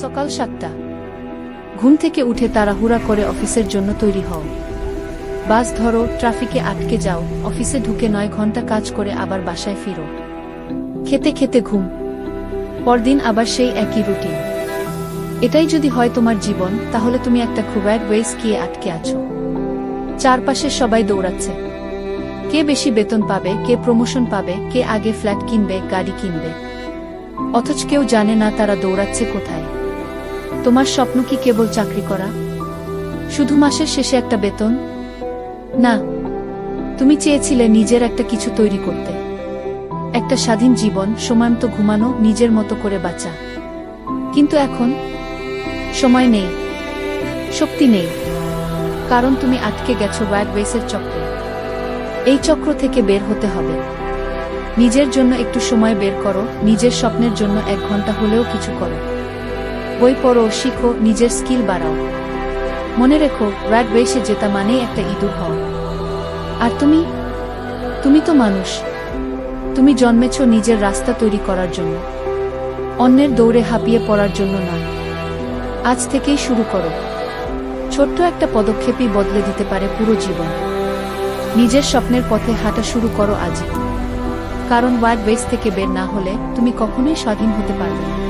সকাল সাতটা। ঘুম থেকে উঠে তাড়াহুড়া করে অফিসের জন্য তৈরি হও। বাস ধরো, ট্রাফিকে আটকে যাও, অফিসে ঢুকে নয় ঘণ্টা কাজ করে আবার বাসায় ফিরো। খেতে খেতে ঘুম। পরদিন আবার সেই একই রুটিন। এটাই যদি হয় তোমার জীবন, তাহলে তুমি একটা খুবয়ার ওয়েস গিয়ে আটকে আছো। চারপাশে সবাই দৌড়াচ্ছে। কে বেশি বেতন পাবে, কে প্রমোশন পাবে, কে আগে ফ্ল্যাট কিনবে, গাড়ি কিনবে। অথচ কেউ জানে না তারা দৌড়াচ্ছে কোথায়। তোমার স্বপ্ন কি কেবল চাকরি করা? শুধু মাসের শেষে একটা বেতন? না, তুমি চেয়েছিলে নিজের একটা কিছু তৈরি করতে। একটা স্বাধীন জীবন, সময়মতো ঘুমানো, নিজের মতো করে বাঁচা। কিন্তু এখন, সময় নেই, শক্তি নেই। কারণ তুমি আটকে গেছো ওয়ার্ড ওয়েসের চক্রে। এই চক্র থেকে বের হতে হবে। নিজের জন্য একটু সময় বের করো, নিজের স্বপ্নের জন্য এক ঘণ্টা হলেও কিছু করো। বই পড়ো, শিখো, নিজের স্কিল বাড়াও। মনে রেখো র্যাড ওয়েসে জেতা মানেই একটা ইঁদুর হও। আর তুমি? তুমি তো মানুষ। তুমি জন্মেছ নিজের রাস্তা তৈরি করার জন্য। অন্যের দৌড়ে হাঁপিয়ে পড়ার জন্য নয়। আজ থেকেই শুরু করো। ছোট্ট একটা পদক্ষেপই বদলে দিতে পারে পুরো জীবন। নিজের স্বপ্নের পথে হাঁটা শুরু করো আজই। কারণ ওয়ার্ড ওয়েস থেকে বের না হলে তুমি কখনোই স্বাধীন হতে পারবে না।